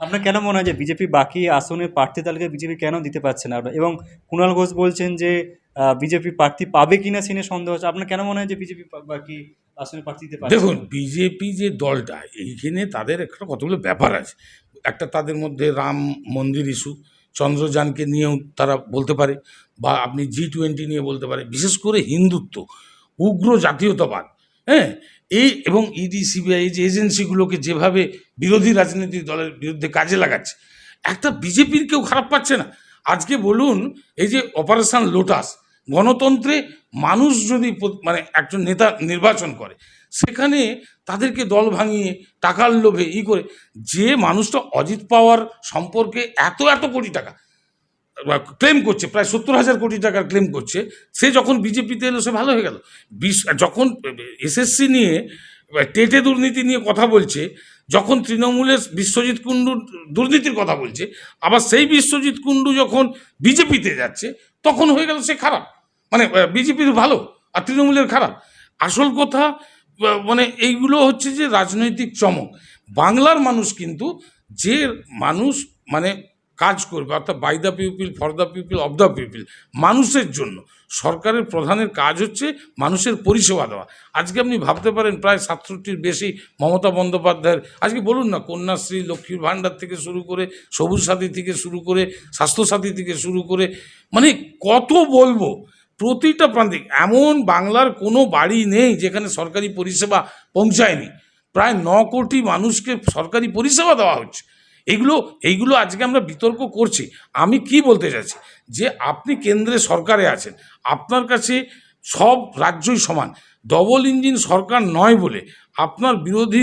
আপনার কেন মনে হয় যে বিজেপি বাকি আসনের প্রার্থী তালিকা বিজেপি কেন দিতে পারছে না? এবং কুণাল ঘোষ বলছেন যে বিজেপি প্রার্থী পাবে কিনা সে নিয়ে সন্দেহ হচ্ছে। আপনার কেন মনে হয় যে বিজেপি বাকি আসনের প্রার্থী দিতে পারে দেখুন, বিজেপি যে দলটা, এইখানে তাদের একটা কতগুলো ব্যাপার আছে। একটা তাদের মধ্যে রাম মন্দির ইস্যু চন্দ্রযানকে নিয়েও তারা বলতে পারে, বা আপনি জি টোয়েন্টি নিয়ে বলতে পারে। বিশেষ করে হিন্দুত্ব, উগ্র জাতীয়তাবাদ হ্যাঁ এই এবং ইডি সিবিআই যে এজেন্সিগুলোকে যেভাবে বিরোধী রাজনৈতিক দলের বিরুদ্ধে কাজে লাগাচ্ছে, একটা বিজেপির কেউ খারাপ পাচ্ছে না। আজকে বলুন, এই যে অপারেশন লোটাস গণতন্ত্রে মানুষ যদি মানে একজন নেতা নির্বাচন করে, সেখানে তাদেরকে দল ভাঙিয়ে, টাকার লোভে ই করে, যে মানুষটা অজিত পাওয়ার সম্পর্কে এত এত কোটি টাকা ক্লেম করছে, প্রায় সত্তর হাজার কোটি টাকার ক্লেম করছে, সে যখন বিজেপিতে এলো, সে ভালো হয়ে গেল। বিশ, যখন এসএসসি নিয়ে টেটে দুর্নীতি নিয়ে কথা বলছে, যখন তৃণমূলের বিশ্বজিৎ কুণ্ডু দুর্নীতির কথা বলছে, আবার সেই বিশ্বজিৎ কুণ্ডু যখন বিজেপিতে যাচ্ছে, তখন হয়ে গেল সে খারাপ। মানে বিজেপির ভালো, আর তৃণমূলের খারাপ। আসল কথা মানে এইগুলো হচ্ছে যে রাজনৈতিক চমক। বাংলার মানুষ কিন্তু যে মানুষ মানে কাজ করবে, অর্থাৎ by the people for the people of the people মানুষের জন্য। সরকারের প্রধানের কাজ হচ্ছে মানুষের পরিষেবা দেওয়া। আজকে আপনি ভাবতে পারেন প্রায় সাতষট্টির বেশি মমতা বন্দ্যোপাধ্যায়ের, আজকে বলুন না, কন্যাশ্রী, লক্ষ্মীর ভাণ্ডার থেকে শুরু করে, সবুজ সাথী থেকে শুরু করে স্বাস্থ্যসাথী থেকে শুরু করে মানে কত বলব? প্রতিটা প্রান্তিক, এমন বাংলার কোনো বাড়ি নেই যেখানে সরকারি পরিষেবা পৌঁছায়নি। প্রায় ন কোটি মানুষকে সরকারি পরিষেবা দেওয়া হচ্ছে। এইগুলো এইগুলো আজকে আমরা বিতর্ক করছি। আমি কি বলতে চাইছি? যে আপনি কেন্দ্রে সরকারে আছেন, আপনার কাছে সব রাজ্যই সমান। ডবল ইঞ্জিন সরকার নয় বলে, আপনার বিরোধী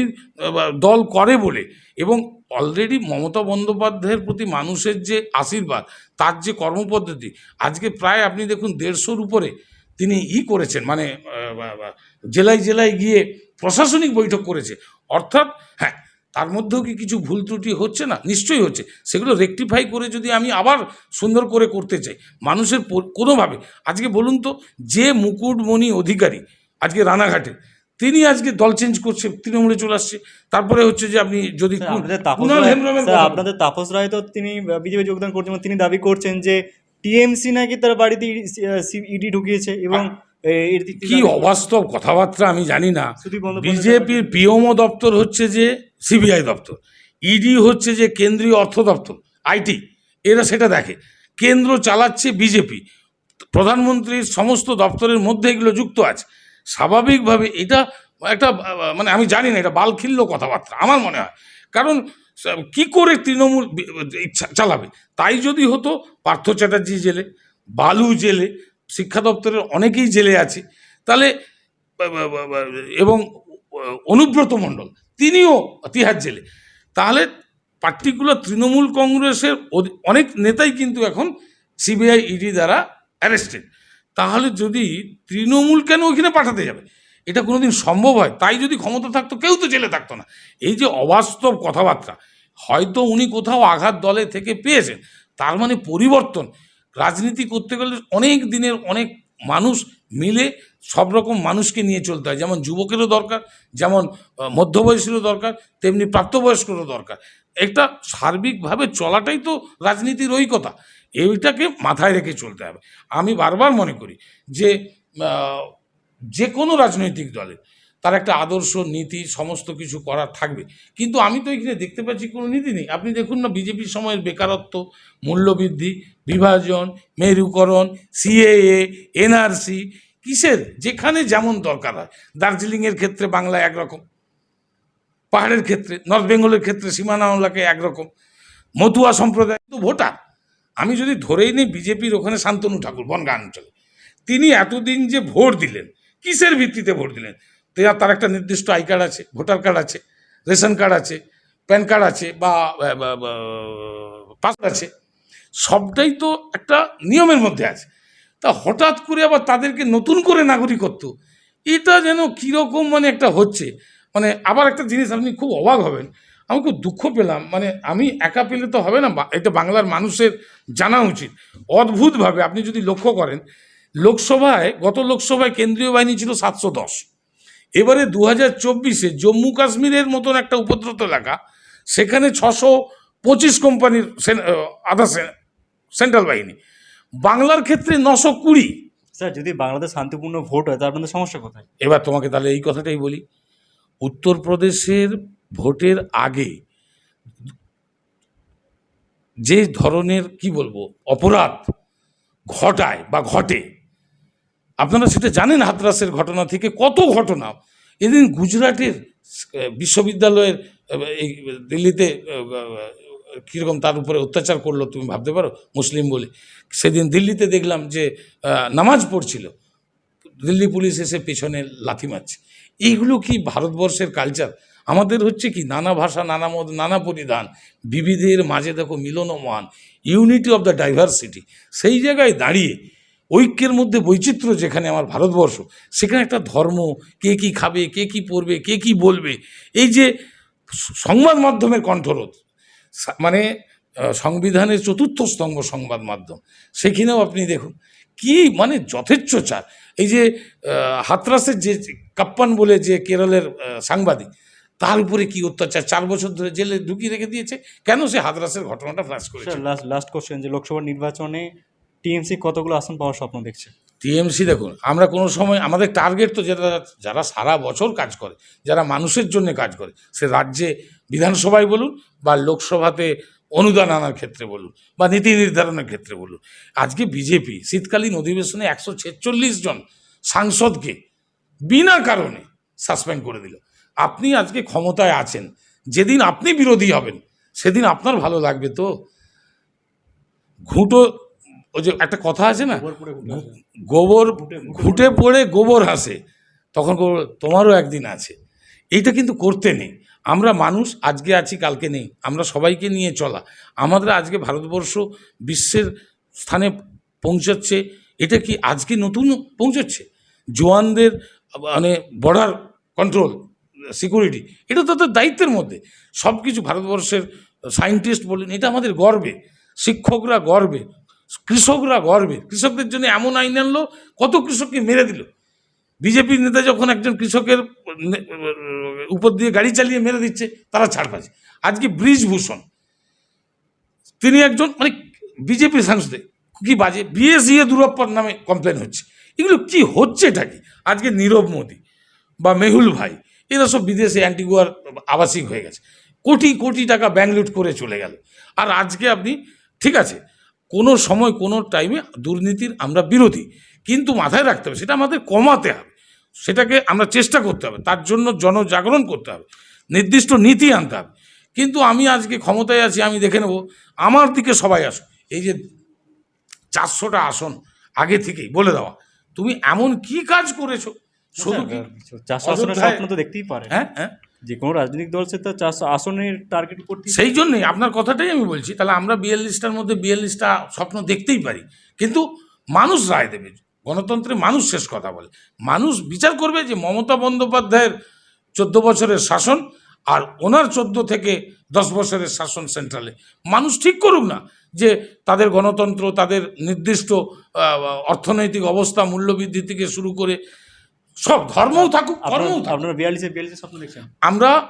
দল করে বলে এবং অলরেডি মমতা বন্দ্যোপাধ্যায়ের প্রতি মানুষের যে আশীর্বাদ, তার যে কর্মপদ্ধতি, আজকে প্রায় আপনি দেখুন দেড়শোর উপরে তিনি ই করেছেন মানে জেলায় জেলায় গিয়ে প্রশাসনিক বৈঠক করেছে। অর্থাৎ হ্যাঁ তার মধ্যেও কি কিছু ভুল ত্রুটি হচ্ছে না? নিশ্চয়ই হচ্ছে। সেগুলো রেকটিফাই করে যদি আমি আবার সুন্দর করে করতে চাই মানুষের কোনোভাবে। আজকে বলুন তো যে মুকুটমণি অধিকারী আজকে রানাঘাটে তিনি আজকে দল চেঞ্জ করছে তৃণমূলে চলে আসছে। তারপরে হচ্ছে যে আপনি যদি আপনাদের তাপস রায়- তো তিনি বিজেপি যোগদান করছেন তিনি দাবি করছেন যে টিএমসি নাকি তার বাড়িতে ইডি ঢুকিয়েছে এবং কি অবাস্তব কথাবার্তা আমি জানি না। বিজেপির পিএমও দপ্তর হচ্ছে যে সিবিআই দপ্তর। ইডি হচ্ছে যে কেন্দ্রীয় অর্থ দপ্তর, আইটি। এরা সেটা দেখে। কেন্দ্র চালাচ্ছে বিজেপি। প্রধানমন্ত্রীর সমস্ত দপ্তরের মধ্যে এগুলো যুক্ত আছে। স্বাভাবিকভাবে এটা একটা মানে আমি জানি না, এটা বালখিল্য কথাবার্তা, আমার মনে হয়। কারণ কি করে তৃণমূল চালাবে? তাই যদি হতো, পার্থ চ্যাটার্জি জেলে, বালু জেলে, শিক্ষা দপ্তরের অনেকেই জেলে আছে। তাহলে এবং অনুব্রত মণ্ডল তিনিও তিহার জেলে। তাহলে পার্টিকুলার তৃণমূল কংগ্রেসের অনেক নেতাই কিন্তু এখন সিবিআই ইডি দ্বারা অ্যারেস্টেড তাহলে যদি তৃণমূল কেন ওইখানে পাঠাতে যাবে? এটা কোনোদিন সম্ভব হয়? তাই যদি ক্ষমতা থাকতো, কেউ তো জেলে থাকতো না। এই যে অবাস্তব কথাবার্তা, হয়তো উনি কোথাও আঘাত দলে থেকে পেয়েছেন। তার মানে পরিবর্তন, রাজনীতি করতে গেলে অনেক দিনের অনেক মানুষ মিলে সব রকম মানুষকে নিয়ে চলতে হয়। যেমন যুবকেরও দরকার, যেমন মধ্যবয়সেরও দরকার, তেমনি প্রাপ্তবয়স্করও দরকার। একটা সার্বিকভাবে চলাটাই তো রাজনীতির ওই কথা এইটাকে মাথায় রেখে চলতে হবে। আমি বারবার মনে করি যে যে কোনো রাজনৈতিক দলের তার একটা আদর্শ, নীতি, সমস্ত কিছু করার থাকবে। কিন্তু আমি তো এখানে দেখতে পাচ্ছি কোনো নীতি নেই। আপনি দেখুন না, বিজেপির সময়ের বেকারত্ব, মূল্যবৃদ্ধি, বিভাজন, মেরুকরণ, সিএএ, এনআরসি, কিসের? যেখানে যেমন দরকার হয়। দার্জিলিংয়ের ক্ষেত্রে বাংলা একরকম, পাহাড়ের ক্ষেত্রে, নর্থ বেঙ্গলের ক্ষেত্রে সীমানা এলাকায় একরকম, মতুয়া সম্প্রদায় তো ভোটার। আমি যদি ধরেই নিই বিজেপির ওখানে শান্তনু ঠাকুর, বনগাঁ অঞ্চলে, তিনি এতদিন যে ভোট দিলেন, কিসের ভিত্তিতে ভোট দিলেন? তার একটা নির্দিষ্ট আই কার্ড আছে, ভোটার কার্ড আছে, রেশন কার্ড আছে, প্যান কার্ড আছে বা পাস আছে। সবটাই তো একটা নিয়মের মধ্যে আছে। তা হঠাৎ করে আবার তাদেরকে নতুন করে নাগরিকত্ব, এটা যেন কীরকম মানে একটা হচ্ছে। মানে আবার একটা জিনিস, আপনি খুব অবাক হবেন। আমি খুব দুঃখ পেলাম। মানে আমি একা পেলে তো হবে না এটা বাংলার মানুষের জানা উচিত। অদ্ভুতভাবে আপনি যদি লক্ষ্য করেন, লোকসভায়, গত লোকসভায় কেন্দ্রীয় বাহিনী ছিল সাতশো দশ। এবারে দু হাজার চব্বিশে জম্মু কাশ্মীরের মতন একটা উপদ্রুত এলাকা সেখানে ছশো পঁচিশ কোম্পানির আধা সেন্ট্রাল বাহিনী। বাংলার ক্ষেত্রে নশো কুড়ি। স্যার যদি বাংলাদেশ শান্তিপূর্ণ ভোট হয় তার আপনাদের সমস্যা কোথায়? এবার তোমাকে তাহলে এই কথাটাই বলি। উত্তরপ্রদেশের ভোটের আগে যে ধরনের কি বলব অপরাধ ঘটায় বা ঘটে আপনারা সেটা জানেন হাতরাসের ঘটনা থেকে কত ঘটনা। এদিন গুজরাটের বিশ্ববিদ্যালয়ের এই দিল্লিতে কীরকম তার উপরে অত্যাচার করল তুমি ভাবতে পারো? মুসলিম বলে। সেদিন দিল্লিতে দেখলাম যে নামাজ পড়ছিল। দিল্লি পুলিশ এসে পেছনে লাথি মারছে। এইগুলো কি ভারতবর্ষের কালচার আমাদের হচ্ছে কি নানা ভাষা, নানা মত, নানা পরিধান। বিবিধের মাঝে দেখো মিলনমান ইউনিটি অফ দ্য ডাইভার্সিটি সেই জায়গায় দাঁড়িয়ে ঐক্যের মধ্যে বৈচিত্র্য যেখানে আমার ভারতবর্ষ সেখানে একটা ধর্ম কে কি খাবে কে কি পড়বে কে কি বলবে এই যে সংবাদ মাধ্যমের কণ্ঠরোধ মানে সংবিধানের চতুর্থ স্তম্ভ সংবাদ মাধ্যম সেখানেও আপনি দেখুন কি মানে যথেচ্ছ চার এই যে হাতরাসের যে কাপ্পান বলে যে কেরলের সাংবাদিক তার উপরে কি অত্যাচার? চার বছর ধরে জেলে ঢুকিয়ে রেখে দিয়েছে? কেন সে হাতরাসের ঘটনাটা ফ্ল্যাশ করেছে? লাস্ট লাস্ট কোশ্চেন যে লোকসভা নির্বাচনে টিএমসি কতগুলো আসন পাওয়ার স্বপ্ন দেখছে? টিএমসি দেখুন, আমরা কোনো সময়, আমাদের টার্গেট তো যারা যারা সারা বছর কাজ করে, যারা মানুষের জন্য কাজ করে, সে রাজ্যে বিধানসভায় বলুন বা লোকসভাতে অনুদান আনার ক্ষেত্রে বলুন বা নীতি নির্ধারণের ক্ষেত্রে বলুন। আজকে বিজেপি শীতকালীন অধিবেশনে একশো ছেচল্লিশ জন সাংসদকে বিনা কারণে সাসপেন্ড করে দিল। আপনি আজকে ক্ষমতায় আছেন, যেদিন আপনি বিরোধী হবেন, সেদিন আপনার ভালো লাগবে তো? ঘুঁটো ওই যে একটা কথা আছে না? গোবর ঘুটে পড়ে গোবর হাসে তখন গোবর, তোমারও একদিন আছে। এইটা কিন্তু করতে নেই। আমরা মানুষ আজকে আছি কালকে নেই। আমরা সবাইকে নিয়ে চলা। আমাদের আজকে ভারতবর্ষ বিশ্বের স্থানে পৌঁছাচ্ছে। এটা কি আজকে নতুন পৌঁছাচ্ছে? জোয়ানদের মানে বর্ডার কন্ট্রোল সিকিউরিটি এটা তো তাদের দায়িত্বের মধ্যে। সব কিছু ভারতবর্ষের সায়েন্টিস্ট বলেন এটা আমাদের গর্বে। শিক্ষকরা গর্বে। কৃষকরা গর্বে কৃষকদের জন্য এমন আইন আনলো, কত কৃষককে মেরে দিল। বিজেপির নেতা যখন একজন কৃষকের উপর দিয়ে গাড়ি চালিয়ে মেরে দিচ্ছে, তারা ছাড় পাচ্ছে। আজকে ব্রিজভূষণ, তিনি একজন মানে বিজেপি সাংসদে, কি বাজে বিএসইএ দুরপ্পার নামে কমপ্লেন হচ্ছে। এগুলো কি হচ্ছে এটা কি? আজকে নীরব মোদী বা মেহুল ভাই, এরা সব বিদেশে অ্যান্টিগুয়ার আবাসিক হয়ে গেছে। কোটি কোটি টাকা ব্যাংক করে চলে গেল। আর আজকে আপনি, ঠিক আছে কোনো সময় কোনো টাইমে দুর্নীতির আমরা বিরোধী। কিন্তু মাথায় রাখতে হবে সেটা আমাদের কমাতে হবে। সেটাকে আমরা চেষ্টা করতে হবে তার জন্য জনজাগরণ করতে হবে নির্দিষ্ট নীতি আনতে হবে। কিন্তু আমি আজকে ক্ষমতায় আছি আমি দেখে নেব আমার দিকে সবাই আসো এই যে চারশোটা আসন আগে থেকেই বলে দেওয়া তুমি এমন কি কাজ করেছ? শুধু কি চারশো আসনের স্বপ্ন তো দেখতেই পারে হ্যাঁ হ্যাঁ। যে কোনো রাজনৈতিক দল সে তো চারশো আসনের টার্গেট করতে সেই জন্যই আপনার কথাটাই আমি বলছি তাহলে আমরা বিয়াল্লিশটার মধ্যে বিয়াল্লিশটা স্বপ্ন দেখতেই পারি। কিন্তু মানুষ রায় দেবে গণতন্ত্রে মানুষ শেষ কথা বলে। মানুষ বিচার করবে যে মমতা বন্দ্যোপাধ্যায়ের চোদ্দ বছরের শাসন আর ওনার চোদ্দ থেকে দশ বছরের শাসন সেন্ট্রালে মানুষ ঠিক করুক না যে তাদের গণতন্ত্র তাদের নির্দিষ্ট অর্থনৈতিক অবস্থা মূল্যবৃদ্ধি থেকে শুরু করে সব ধর্মও থাকুক কর্মও থাকুক। আপনারা বিয়াল্লিশে বিয়াল্লিশে স্বপ্ন দেখছেন? আমরা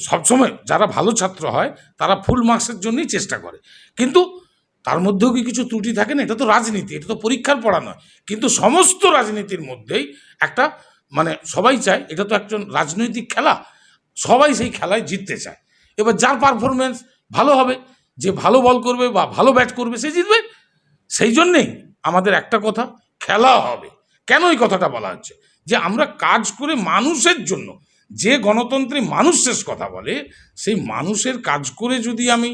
সবসময় যারা ভালো ছাত্র হয় তারা ফুল মার্কসের জন্যই চেষ্টা করে। কিন্তু তার মধ্যেও কি কিছু ত্রুটি থাকে না? এটা তো রাজনীতি এটা তো পরীক্ষার পড়া নয়। কিন্তু সমস্ত রাজনীতির মধ্যেই একটা মানে সবাই চায় এটা তো একজন রাজনৈতিক খেলা। সবাই সেই খেলায় জিততে চায়। এবার যার পারফরমেন্স ভালো হবে যে ভালো বল করবে বা ভালো ব্যাট করবে সে জিতবে। সেই জন্যেই আমাদের একটা কথা খেলা হবে। কেন এই কথাটা বলা হচ্ছে? যে আমরা কাজ করে মানুষের জন্য, যে গণতন্ত্রে মানুষ শেষ কথা বলে, সেই মানুষের কাজ করে যদি আমি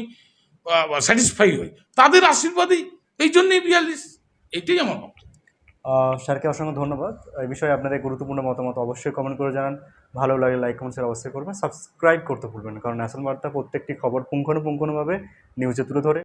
স্যাটিসফাই হই, তাদের আশীর্বাদই, এই জন্যই বিয়াল্লিশ। এটাই আমার বক্তব্য স্যারকে অসংখ্য ধন্যবাদ। এই বিষয়ে আপনাদের গুরুত্বপূর্ণ মতামত অবশ্যই কমেন্ট করে জানান। ভালো লাগে লাইক কমেন্ট অবশ্যই করবেন। সাবস্ক্রাইব করতে ভুলবেন কারণ ন্যাশনাল বার্তা প্রত্যেকটি খবর পুঙ্খানুপুঙ্খানুভাবে নিউজে তুলে ধরে।